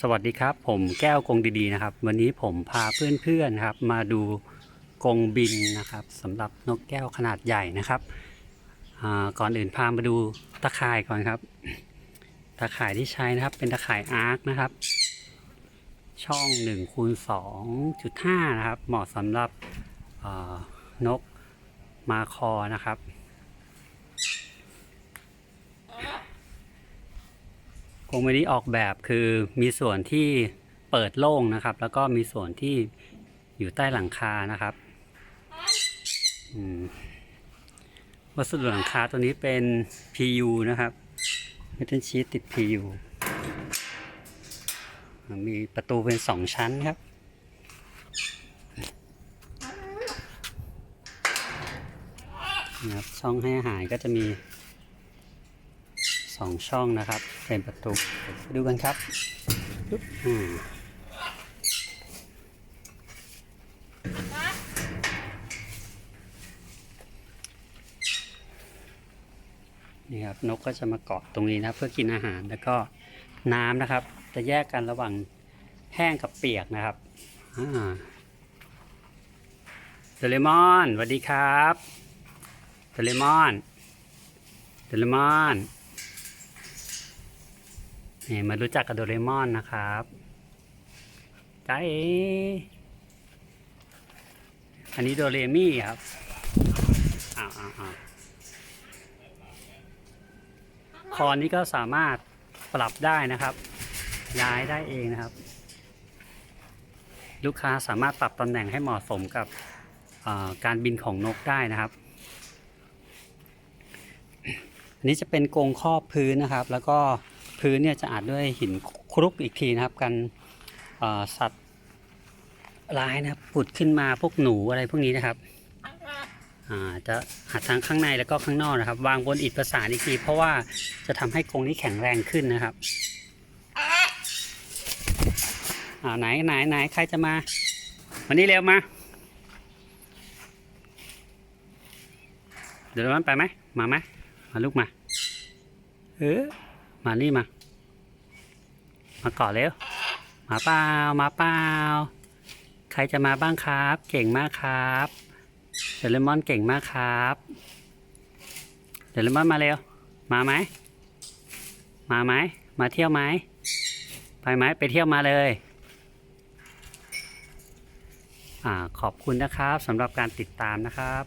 สวัสดีครับ ผมแก้วกงดีๆนะครับ วันนี้ผมพาเพื่อนๆครับมาดูกงบินนะครับสำหรับนกแก้วขนาดใหญ่นะครับก่อนอื่นพามาดูตะข่ายก่อนครับ ตะข่ายที่ใช้นะครับเป็นตะข่ายอาร์คนะครับ ช่อง1คูณ2.5 นะครับ เหมาะสำหรับนกมาคอนะครับ กรงวันนี้ออกแบบคือมีส่วนที่เปิดโล่งนะครับ แล้วก็มีส่วนที่อยู่ใต้หลังคานะครับวัสดุหลังคาตัวนี้เป็น PU นะครับเมทัลชีตติด PU มีประตูเป็นสองชั้นครับนะครับช่องให้อาหารก็จะมี สองช่องนะครับ เป็นประตูไปดูกันครับนี่ครับนกก็จะมาเกาะตรงนี้นะเพื่อกินอาหารแล้วก็น้ำนะครับ จะแยกกันระหว่างแห้งกับเปียกนะครับเดลมอนสวัสดีครับเดลมอนเดลมอน นี่มารู้จักกับโดเรมอนนะครับจ้าเออันนี้โดเรมี่ครับอ้าวอ้าวอ้าวคอนี้ก็สามารถปรับได้นะครับ ย้ายได้เองนะครับ ลูกค้าสามารถปรับตำแหน่งให้เหมาะสมกับการบินของนกได้นะครับ อันนี้จะเป็นกรงครอบพื้นนะครับ แล้วก็ พื้นเนี่ยจะอัดด้วยหินคลุกอีกทีนะครับ กันสัตว์ร้ายนะครับผุดขึ้นมาพวกหนูอะไรพวกนี้นะครับจะหัดทั้งข้างในแล้วก็ข้างนอกนะครับ วางบนอิฐประสานอีกที เพราะว่าจะทำให้กรงนี้แข็งแรงขึ้นนะครับไหนไหนไหนใครจะมาวันนี้เร็วมา เดี๋ยวมันไปไหมมาไหมมาลูกมา เออ มานี่มา มาเกาะเร็วมาเปล่ามาเปล่าใครจะมาบ้างครับ เก่งมากครับเดลมอนเก่งมากครับเดลมอนมาเร็ว มาไหม มาไหม มาเที่ยวไหม ไปไหมไปเที่ยวมาเลยอ่าขอบคุณนะครับสำหรับการติดตามนะครับ